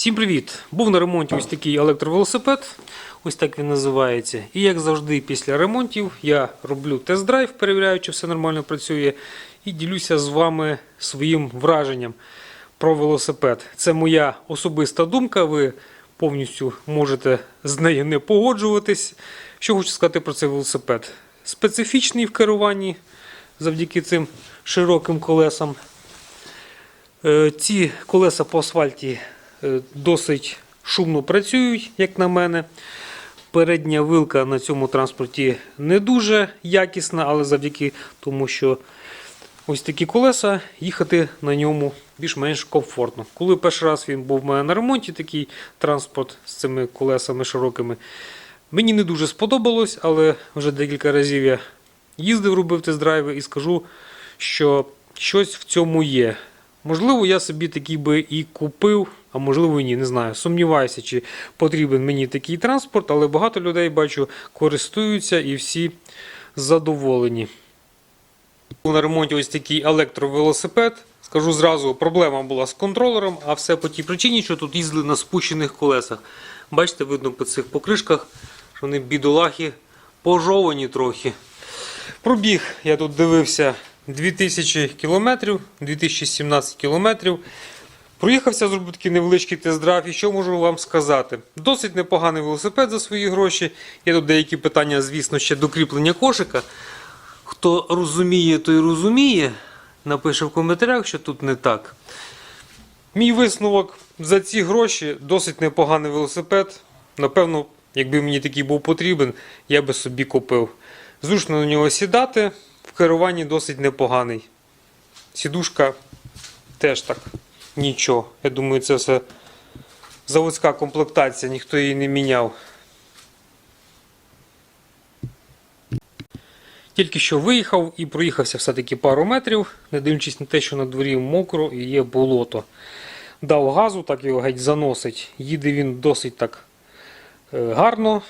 Всім привіт! Був на ремонті ось такий електровелосипед, ось так він називається. І як завжди, після ремонтів я роблю тест-драйв, перевіряю, чи все нормально працює, і ділюся з вами своїм враженням про велосипед. Це моя особиста думка. Ви повністю можете з нею не погоджуватись. Що хочу сказати про цей велосипед? Специфічний в керуванні завдяки цим широким колесам. Е, Ці колеса по асфальті досить шумно працюють, як на мене. Передня вилка на цьому транспорті не дуже якісна, але завдяки тому, що ось такі колеса, їхати на ньому більш-менш комфортно. Коли перший раз він був в мене на ремонті, такий транспорт з цими колесами широкими, мені не дуже сподобалось, але вже декілька разів я їздив, робив тест-драйви і скажу, що щось в цьому є. Можливо, я собі такий би і купив, а можливо і ні, не знаю. Сумніваюся, чи потрібен мені такий транспорт, але багато людей бачу користуються і всі задоволені. На ремонті ось такий електровелосипед. Скажу зразу, проблема була з контролером, а все по тій причині, що тут їздили на спущених колесах. Бачите, видно по цих покришках, що вони бідолахи пожовані трохи. Пробіг, я тут дивився 2000 кілометрів, 2017 кілометрів. Проїхався, зробив такий невеличкий тест-драйв. І що можу вам сказати? Досить непоганий велосипед за свої гроші. Є тут деякі питання, звісно, ще до кріплення кошика. Хто розуміє, той розуміє. Напише в коментарях, що тут не так. Мій висновок за ці гроші досить непоганий велосипед. Напевно, якби мені такий був потрібен, я би собі купив. Зручно на нього сідати, в керуванні досить непоганий. Сідушка теж так нічого. Я думаю, це все заводська комплектація, ніхто її не міняв. Тільки що виїхав і проїхався все-таки пару метрів, не дивлячись на те, що на дворі мокро і є болото. Дав газу, так його геть заносить. Їде він досить так е, гарно.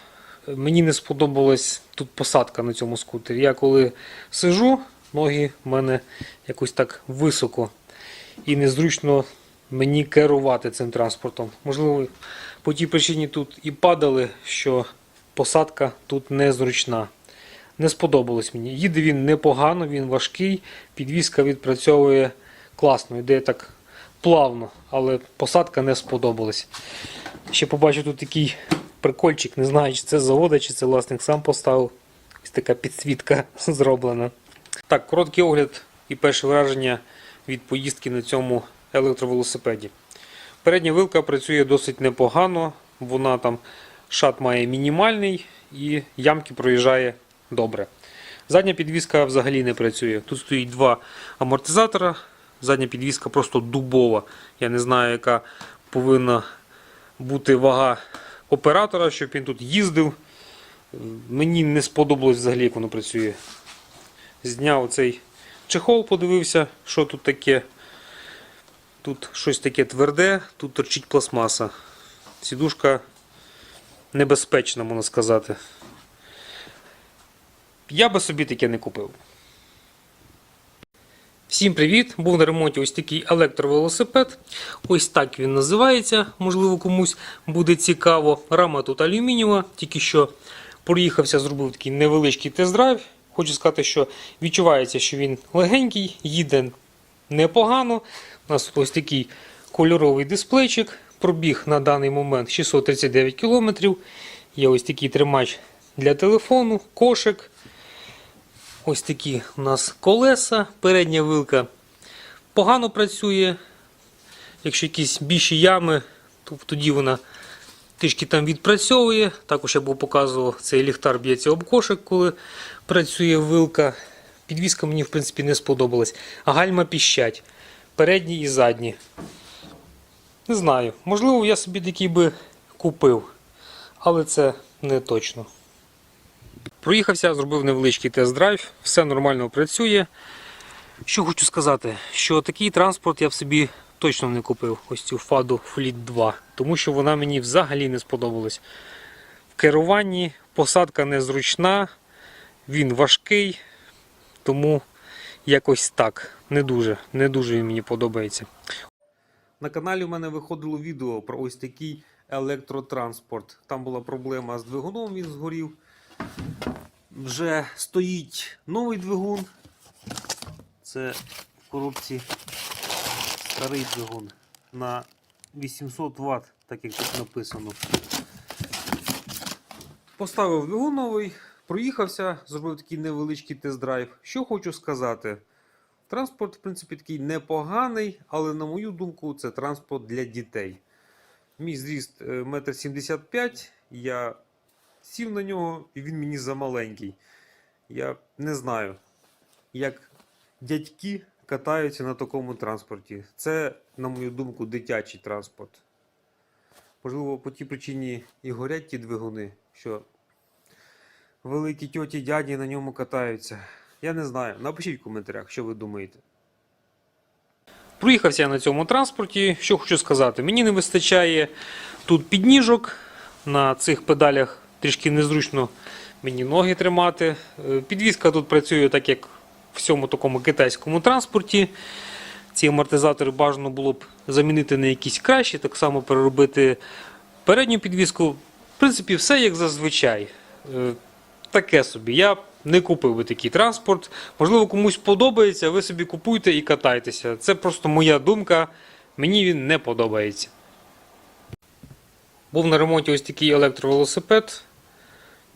Мені не сподобалась тут посадка на цьому скутері. Я коли сижу, ноги в мене якось так високо і незручно мені керувати цим транспортом. Можливо, по тій причині тут і падали, що посадка тут незручна. Не сподобалось мені. Їде він непогано, він важкий, підвізка відпрацьовує класно, йде так плавно, але посадка не сподобалась. Ще побачив тут такий прикольчик, не знаю, чи це завода, чи це власник сам поставив. Ось така підсвітка зроблена. Так, короткий огляд і перше враження від поїздки на цьому електровелосипеді. Передня вилка працює досить непогано, вона там шат має мінімальний і ямки проїжджає добре. Задня підвізка взагалі не працює. Тут стоїть два амортизатора. Задня підвізка просто дубова. Я не знаю, яка повинна бути вага оператора, щоб він тут їздив. Мені не сподобалось взагалі, як воно працює. Зняв цей чехол, подивився, що тут таке. Тут щось таке тверде, тут торчить пластмаса. Сідушка небезпечна, можна сказати. Я би собі таке не купив. Всім привіт! Був на ремонті ось такий електровелосипед. Ось так він називається. Можливо, комусь буде цікаво. Рама тут алюмінієва, тільки що проїхався, зробив такий невеличкий тест-драйв. Хочу сказати, що відчувається, що він легенький, їде непогано. У нас ось такий кольоровий дисплейчик. Пробіг на даний момент 639 км. Є ось такий тримач для телефону, кошик. Ось такі у нас колеса, передня вилка погано працює. Якщо якісь більші ями, то тоді вона трішки там відпрацьовує. Також я був показував, цей ліхтар б'ється об кошик, коли працює вилка. Підвізка мені в принципі не сподобалась. А гальма піщать. Передні і задні. Не знаю. Можливо, я собі такий би купив, але це не точно. Проїхався, зробив невеличкий тест-драйв, все нормально працює. Що хочу сказати, що такий транспорт я в собі точно не купив, ось цю Fado Fleet 2, тому що вона мені взагалі не сподобалась. В керуванні посадка незручна, він важкий, тому якось так. Не дуже, не дуже він мені подобається. На каналі в мене виходило відео про ось такий електротранспорт. Там була проблема з двигуном, він згорів. Вже стоїть новий двигун. Це в коробці старий двигун на 800 Вт, так як тут написано. Поставив двигун новий, проїхався, зробив такий невеличкий тест-драйв. Що хочу сказати. Транспорт, в принципі, такий непоганий, але, на мою думку, це транспорт для дітей. Мій зріст е, 1,75 м. Я сів на нього, і він мені замаленький. Я не знаю, як дядьки катаються на такому транспорті. Це, на мою думку, дитячий транспорт. Можливо, по тій причині і горять ті двигуни, що великі тьоті дяді на ньому катаються. Я не знаю. Напишіть в коментарях, що ви думаєте. Проїхався я на цьому транспорті. Що хочу сказати, мені не вистачає тут підніжок. На цих педалях трішки незручно мені ноги тримати. Е, Підвізка тут працює так, як в всьому такому китайському транспорті. Ці амортизатори бажано було б замінити на якісь кращі, так само переробити передню підвіску. В принципі, все як зазвичай. Таке собі. Я не купив би такий транспорт. Можливо, комусь подобається, ви собі купуйте і катайтеся. Це просто моя думка. Мені він не подобається. Був на ремонті ось такий електровелосипед.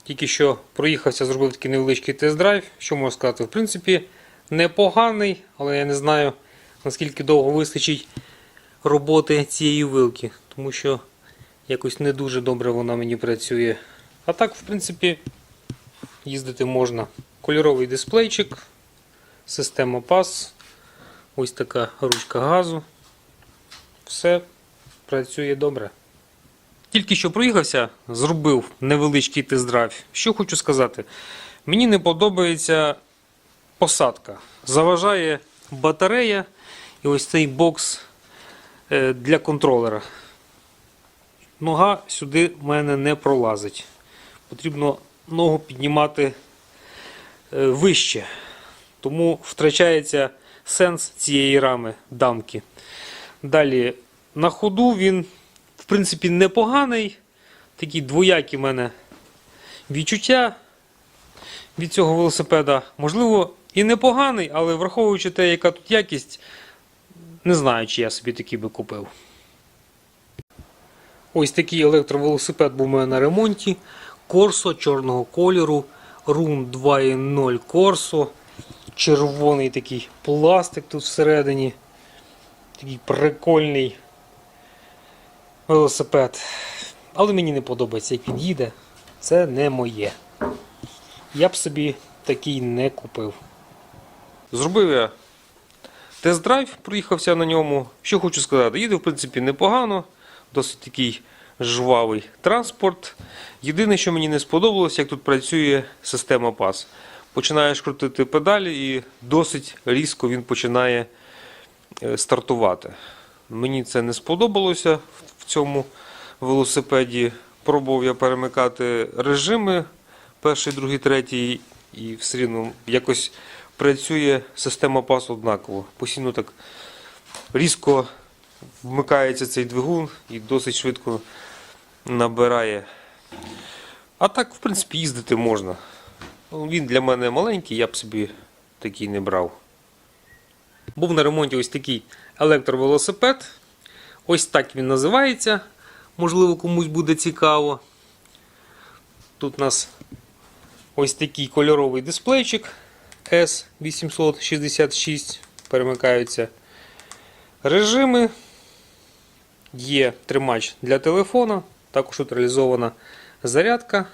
Тільки що проїхався, зробив такий невеличкий тест-драйв. Що можу сказати? В принципі, непоганий, але я не знаю, наскільки довго вистачить роботи цієї вилки, тому що якось не дуже добре вона мені працює. А так, в принципі, їздити можна. Кольоровий дисплейчик, система PAS, ось така ручка газу. Все працює добре. Тільки що проїхався, зробив невеличкий тест-драйв. Що хочу сказати, мені не подобається посадка. Заважає батарея і ось цей бокс е, для контролера. Нога сюди в мене не пролазить. Потрібно ногу піднімати е, вище. Тому втрачається сенс цієї рами дамки. Далі на ходу він, в принципі, непоганий. Такі двоякі в мене відчуття від цього велосипеда. Можливо, і непоганий, але враховуючи те, яка тут якість, не знаю, чи я собі такий би купив. Ось такий електровелосипед був у мене на ремонті. Корсо чорного кольору. Рун 2.0 Корсо. Червоний такий пластик тут всередині. Такий прикольний велосипед. Але мені не подобається, як він їде. Це не моє. Я б собі такий не купив. Зробив я тест-драйв, проїхався на ньому. Що хочу сказати, їде в принципі непогано, досить такий жвавий транспорт. Єдине, що мені не сподобалось, як тут працює система PAS. Починаєш крутити педалі і досить різко він починає е, стартувати. Мені це не сподобалося в цьому велосипеді. Пробував я перемикати режими перший, другий, третій, і все рівно якось працює система PAS однаково. Постійно так різко вмикається цей двигун і досить швидко набирає. А так, в принципі, їздити можна. Ну, Він для мене маленький, я б собі такий не брав. Був на ремонті ось такий електровелосипед. Ось так він називається. Можливо, комусь буде цікаво. Тут у нас ось такий кольоровий дисплейчик S866. Перемикаються режими. Є тримач для телефона. Також тут реалізована зарядка,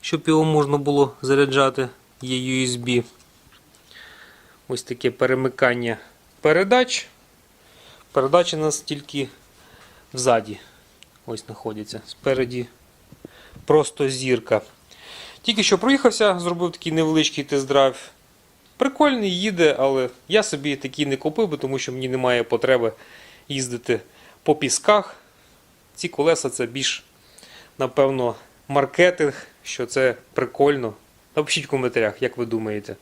щоб його можна було заряджати. Є USB. Ось таке перемикання передач. Передачі у нас тільки взаді. Ось знаходяться. Спереді просто зірка. Тільки що проїхався, зробив такий невеличкий тест-драйв. Прикольний, їде, але я собі такий не купив, тому що мені немає потреби їздити по пісках. Ці колеса це більш, напевно, маркетинг, що це прикольно. Напишіть в коментарях, як ви думаєте.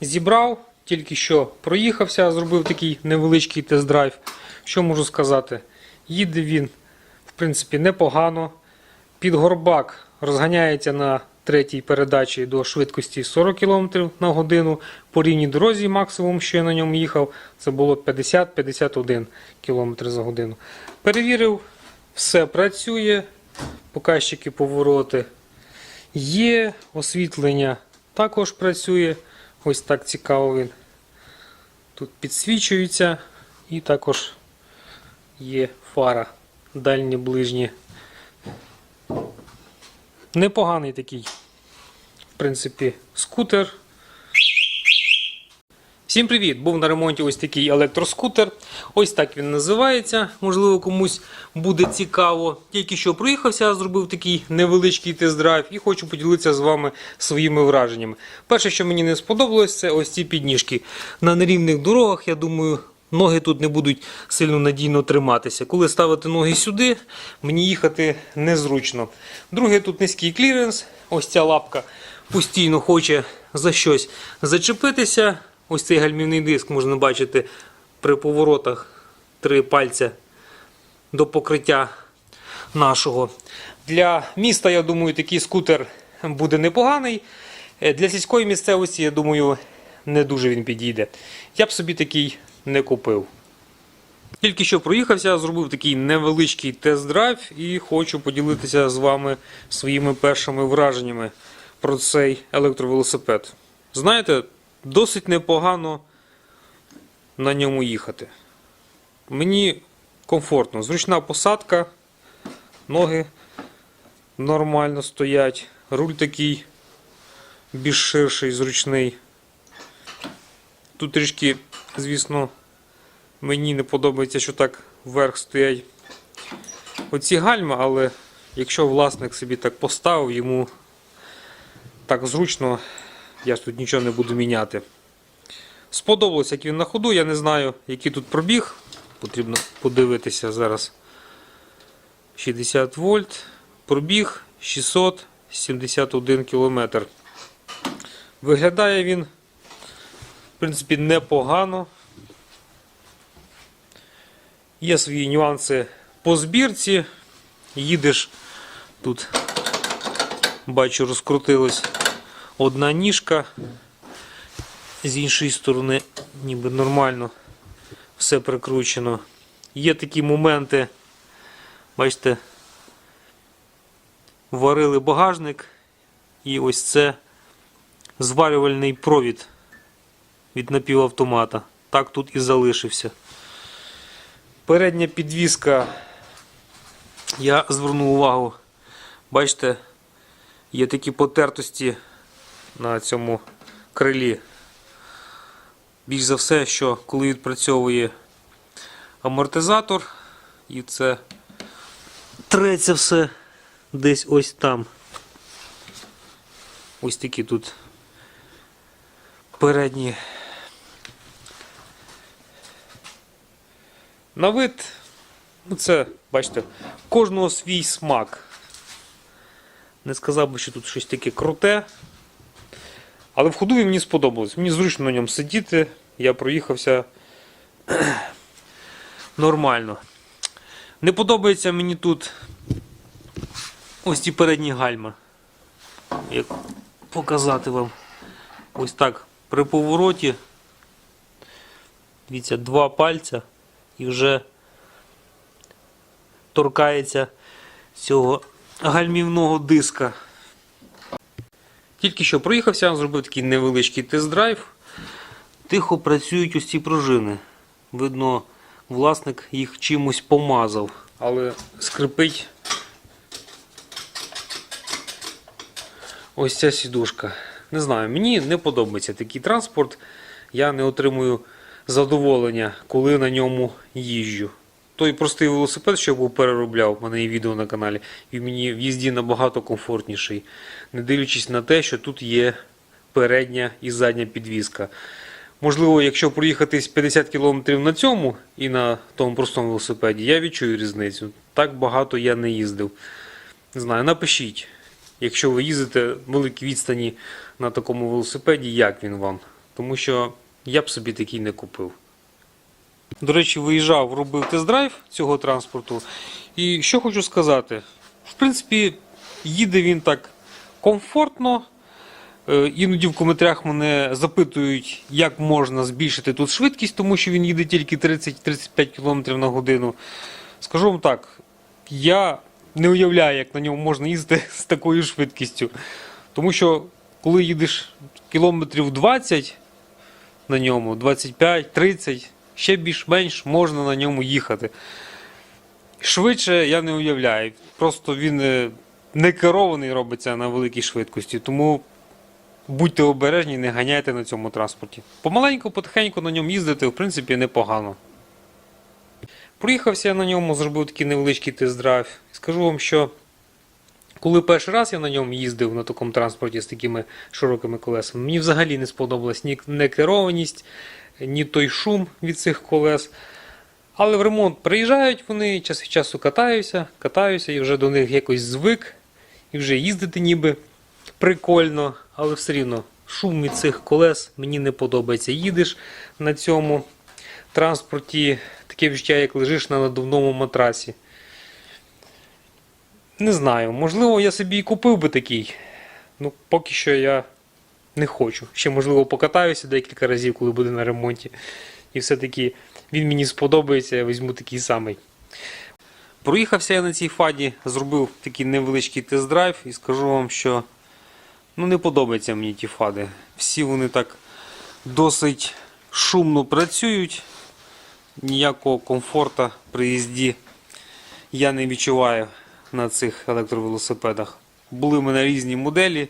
Зібрав, тільки що проїхався, зробив такий невеличкий тест-драйв. Що можу сказати? Їде він, в принципі, непогано. Під горбак розганяється на третій передачі до швидкості 40 км на годину. По рівній дорозі максимум, що я на ньому їхав, це було 50-51 км за годину. Перевірив, все працює, показчики повороти є, освітлення також працює. Ось так цікаво він. Тут підсвічується і також є фара дальні ближні. Непоганий такий, в принципі, скутер. Всім привіт! Був на ремонті ось такий електроскутер. Ось так він називається. Можливо, комусь буде цікаво. Тільки що проїхався, зробив такий невеличкий тест-драйв і хочу поділитися з вами своїми враженнями. Перше, що мені не сподобалось, це ось ці підніжки. На нерівних дорогах, я думаю, ноги тут не будуть сильно надійно триматися. Коли ставити ноги сюди, мені їхати незручно. Друге, тут низький кліренс. Ось ця лапка постійно хоче за щось зачепитися. Ось цей гальмівний диск можна бачити при поворотах три пальця до покриття нашого. Для міста, я думаю, такий скутер буде непоганий. Е, Для сільської місцевості, я думаю, не дуже він підійде. Я б собі такий не купив. Тільки що проїхався, зробив такий невеличкий тест-драйв і хочу поділитися з вами своїми першими враженнями про цей електровелосипед. Знаєте, досить непогано на ньому їхати. Мені комфортно, зручна посадка, ноги нормально стоять, руль такий більш ширший, зручний. Тут трішки, звісно, мені не подобається, що так вверх стоять оці гальма, але якщо власник собі так поставив, йому так зручно, я ж тут нічого не буду міняти. Сподобалось, як він на ходу, я не знаю, який тут пробіг. Потрібно подивитися зараз. 60 вольт, пробіг 671 кілометр. Виглядає він, принципі, непогано. Є свої нюанси по збірці. Їдеш тут, бачу, розкрутилась одна ніжка. З іншої сторони, ніби нормально все прикручено. Є такі моменти, бачите, варили багажник, і ось це зварювальний провід від напівавтомата. Так тут і залишився. Передня підвіска, я звернув увагу, бачите, є такі потертості на цьому крилі. Більш за все, що коли відпрацьовує амортизатор, і це треться все десь ось там. Ось такі тут передні. На вид, ну це, бачите, кожного свій смак. Не сказав би, що тут щось таке круте. Але в ходу мені сподобалось. Мені зручно на ньому сидіти. Я проїхався нормально. Не подобається мені тут ось ці передні гальма. Як показати вам ось так при повороті. Дивіться, два пальця і вже торкається цього гальмівного диска. Тільки що проїхався, зробив такий невеличкий тест-драйв. Тихо працюють ось ці пружини. Видно, власник їх чимось помазав, але скрипить ось ця сідушка. Не знаю, мені не подобається такий транспорт. Я не отримую задоволення, коли на ньому їжджу. Той простий велосипед, що я був переробляв, в мене є відео на каналі, і мені в їзді набагато комфортніший, не дивлячись на те, що тут є передня і задня підвіска. Можливо, якщо проїхатись 50 км на цьому і на тому простому велосипеді, я відчую різницю. Так багато я не їздив. Не знаю, напишіть, якщо ви їздите великі відстані на такому велосипеді, як він вам. Тому що я б собі такий не купив. До речі, виїжджав, робив тест-драйв цього транспорту. І що хочу сказати, в принципі, їде він так комфортно. Е, Іноді в коментарях мене запитують, як можна збільшити тут швидкість, тому що він їде тільки 30-35 км на годину. Скажу вам так, я не уявляю, як на ньому можна їздити з такою швидкістю. Тому що коли їдеш кілометрів 20 на ньому, 25-30, ще більш-менш можна на ньому їхати. Швидше я не уявляю. Просто він е, не керований робиться на великій швидкості. Тому будьте обережні, не ганяйте на цьому транспорті. Помаленьку, потихеньку на ньому їздити, в принципі, непогано. Проїхався я на ньому, зробив такий невеличкий тест-драйв. Скажу вам, що коли перший раз я на ньому їздив на такому транспорті з такими широкими колесами, мені взагалі не сподобалась ні некерованість, ні той шум від цих колес. Але в ремонт приїжджають вони, час від часу катаюся, катаюся і вже до них якось звик, і вже їздити ніби прикольно, але все рівно шум від цих колес мені не подобається. Їдеш на цьому транспорті, таке відчуття, як лежиш на надувному матрасі. Не знаю, можливо, я собі і купив би такий. Ну, поки що я не хочу. Ще, можливо, покатаюся декілька разів, коли буде на ремонті. І все-таки він мені сподобається, я візьму такий самий. Проїхався я на цій фаді, зробив такий невеличкий тест-драйв і скажу вам, що ну, не подобаються мені ті фади. Всі вони так досить шумно працюють. Ніякого комфорту при їзді я не відчуваю на цих електровелосипедах. Були в мене різні моделі,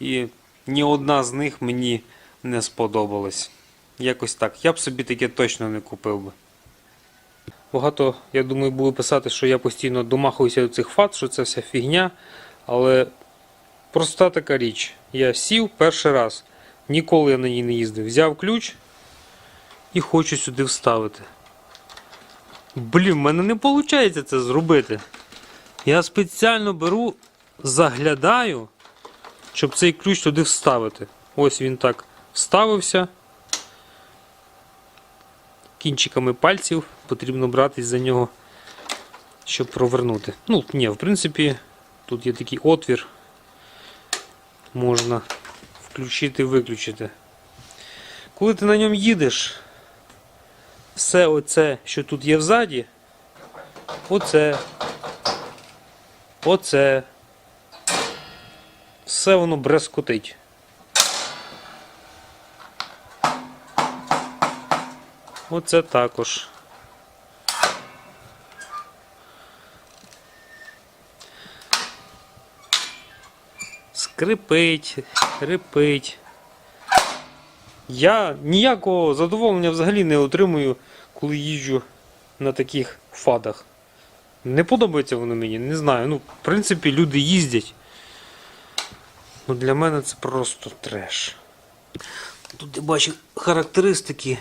і ні одна з них мені не сподобалась. Якось так. Я б собі таке точно не купив би. Багато, я думаю, буду писати, що я постійно домахуюся до цих фат, що це вся фігня. Але проста така річ. Я сів перший раз, ніколи я на ній не їздив. Взяв ключ і хочу сюди вставити. Блін, в мене не виходить це зробити. Я спеціально беру, заглядаю, щоб цей ключ туди вставити. Ось він так вставився. Кінчиками пальців потрібно братись за нього, щоб провернути. Ну, ні, в принципі, тут є такий отвір. Можна включити виключити. Коли ти на ньому їдеш, все оце, що тут є взаді, оце, оце, все воно брескотить. Оце також. Скрипить, рипить. Я ніякого задоволення взагалі не отримую, коли їжджу на таких фадах. Не подобається воно мені, не знаю. Ну, в принципі, люди їздять. Ну, для мене це просто треш. Тут я бачу характеристики.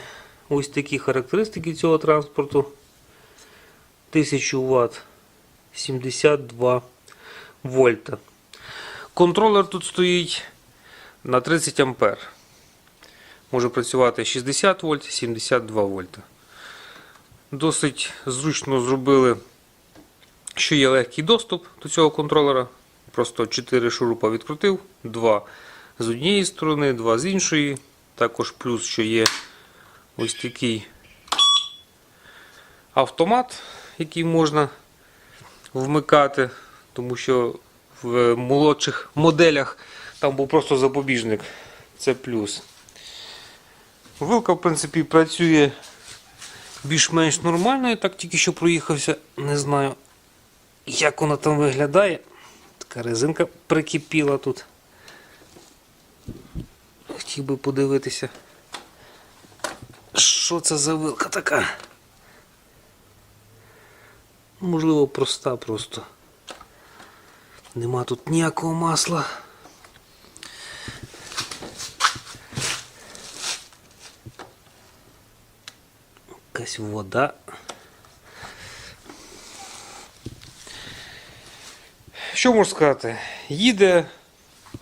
Ось такі характеристики цього транспорту. 1000 Вт, 72 вольта. Контролер тут стоїть на 30 ампер. Може працювати 60 вольт, 72 вольта. Досить зручно зробили, що є легкий доступ до цього контролера. Просто 4 шурупа відкрутив, 2 з однієї сторони, 2 з іншої. Також плюс, що є ось такий автомат, який можна вмикати, тому що в молодших моделях там був просто запобіжник. Це плюс. Вилка, в принципі, працює більш-менш нормально. Я так тільки що проїхався. Не знаю, як вона там виглядає. Така резинка прикипіла тут. Хотів би подивитися. Що це за вилка така? Можливо, проста просто. Нема тут ніякого масла. Якась вода. Що можу сказати? Їде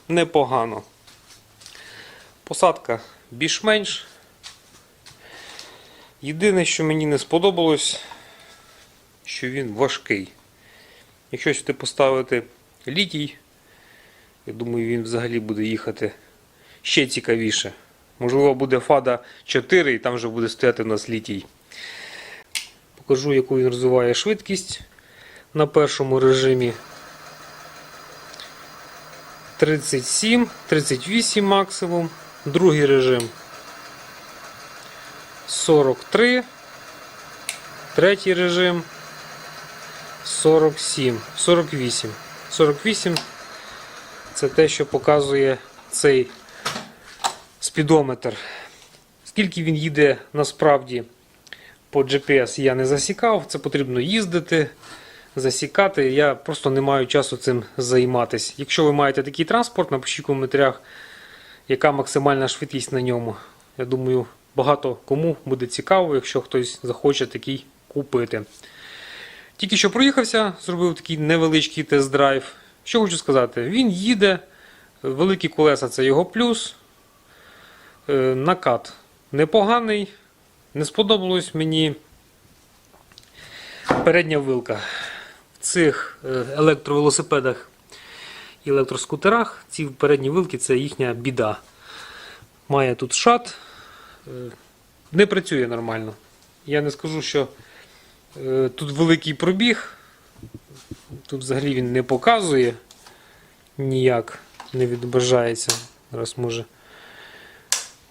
непогано. Посадка більш-менш. Єдине, що мені не сподобалось, що він важкий. Якщо сюди поставити літій, я думаю, він взагалі буде їхати ще цікавіше. Можливо, буде фада 4 і там вже буде стояти у нас літій. Покажу, яку він розвиває швидкість на першому режимі. 37, 38 максимум. Другий режим 43. Третій режим 47, 48. 48 це те, що показує цей спідометр. Скільки він їде насправді по GPS я не засікав, це потрібно їздити, засікати. Я просто не маю часу цим займатися. Якщо ви маєте такий транспорт, напишіть в коментарях, яка максимальна швидкість на ньому. Я думаю, багато кому буде цікаво, якщо хтось захоче такий купити. Тільки що проїхався, зробив такий невеличкий тест-драйв. Що хочу сказати, він їде, великі колеса це його плюс. Е, Накат непоганий. Не сподобалось мені передня вилка. Цих е, електровелосипедах і електроскутерах ці передні вилки це їхня біда. Має тут шат, е, не працює нормально. Я не скажу, що е, тут великий пробіг. Тут взагалі він не показує ніяк, не відображається. Зараз може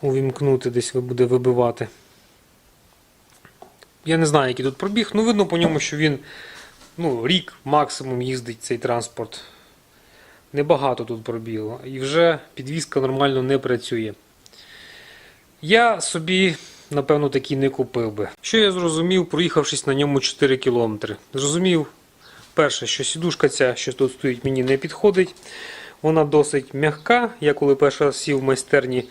увімкнути, десь буде вибивати. Я не знаю, який тут пробіг. Ну, видно по ньому, що він ну, рік максимум їздить цей транспорт. Небагато тут пробігло. І вже підвізка нормально не працює. Я собі, напевно, такий не купив би. Що я зрозумів, проїхавшись на ньому 4 км. Зрозумів, перше, що сідушка ця, що тут стоїть, мені не підходить. Вона досить м'яка. Я коли перший раз сів в майстерні,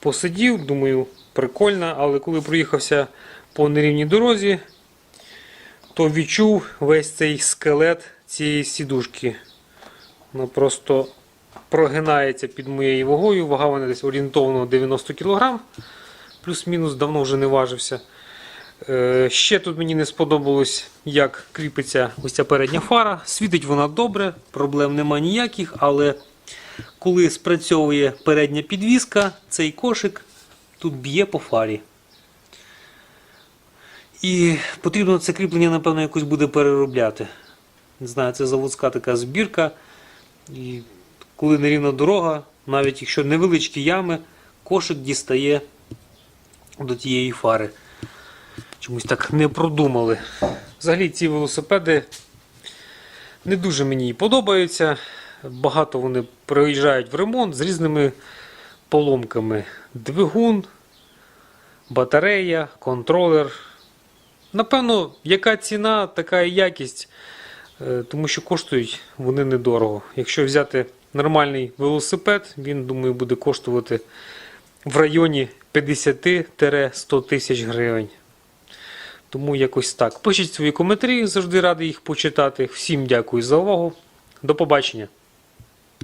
посидів, думаю, прикольно, але коли проїхався по нерівній дорозі, то відчув весь цей скелет цієї сідушки. Вона просто прогинається під моєю вагою. Вага вона десь орієнтовно 90 кг. Плюс-мінус давно вже не важився. Е, Ще тут мені не сподобалось, як кріпиться ось ця передня фара. Світить вона добре, проблем нема ніяких, але коли спрацьовує передня підвіска, цей кошик тут б'є по фарі. І потрібно це кріплення, напевно, якось буде переробляти. Не знаю, це заводська така збірка. І коли нерівна дорога, навіть якщо невеличкі ями, кошик дістає до тієї фари. Чомусь так не продумали. Взагалі ці велосипеди не дуже мені подобаються. Багато вони приїжджають в ремонт з різними поломками. Двигун, батарея, контролер. Напевно, яка ціна, така і якість, Е, тому що коштують вони недорого. Якщо взяти нормальний велосипед, він, думаю, буде коштувати в районі 50-100 тисяч гривень. Тому якось так. Пишіть свої коментарі, завжди радий їх почитати. Всім дякую за увагу. До побачення.